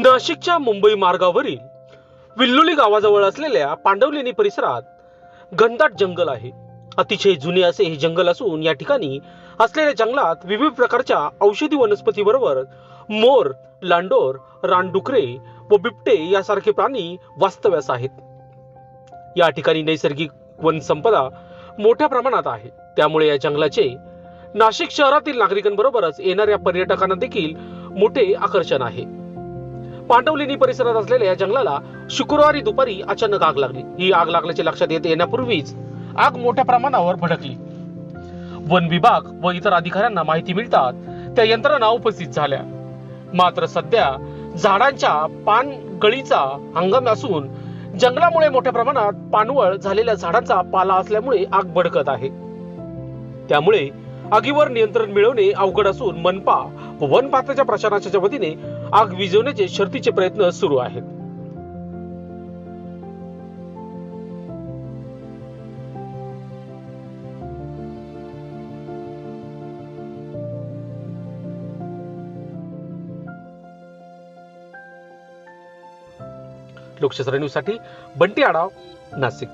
नाशिकच्या मुंबई मार्गावरील विल्लोली गावाजवळ असलेल्या पांडवलेणी परिसरात घनदाट जंगल आहे. अतिशय जुने असे हे जंगल असून या ठिकाणी असलेल्या जंगलात विविध प्रकारच्या औषधी वनस्पती बरोबर मोर लांडोर रानडुकरे व बिबटे यासारखे प्राणी वास्तव्यास आहेत. या ठिकाणी नैसर्गिक वनसंपदा मोठ्या प्रमाणात आहे. त्यामुळे या जंगलाचे नाशिक शहरातील नागरिकांबरोबरच येणाऱ्या पर्यटकांना देखील मोठे आकर्षण आहे. पांडवलेणी परिसरात असलेल्या या जंगलाला शुक्रवारी दुपारी अचानक आग लागली. ही आग लागल्याचे लक्षात येत येण्यापूर्वीच आग मोठ्या प्रमाणावर भडकली. वन विभाग व इतर अधिकाऱ्यांना माहिती मिळतात त्या यंत्रणा उपस्थित झाल्या. मात्र सध्या झाडांच्या पान गळीचा हंगाम असून जंगलामुळे मोठ्या प्रमाणात पानवळ झालेल्या झाडांचा पाला असल्यामुळे आग भडकत आहे. त्यामुळे आगीवर नियंत्रण मिळवणे अवघड असून मनपा व वन खात्याच्या प्रशासनाच्या वतीने आग विझवण्याचे शर्तीचे प्रयत्न सुरू आहेत. लोकशास्त्र न्यूजसाठी बंटी आडाव नाशिक.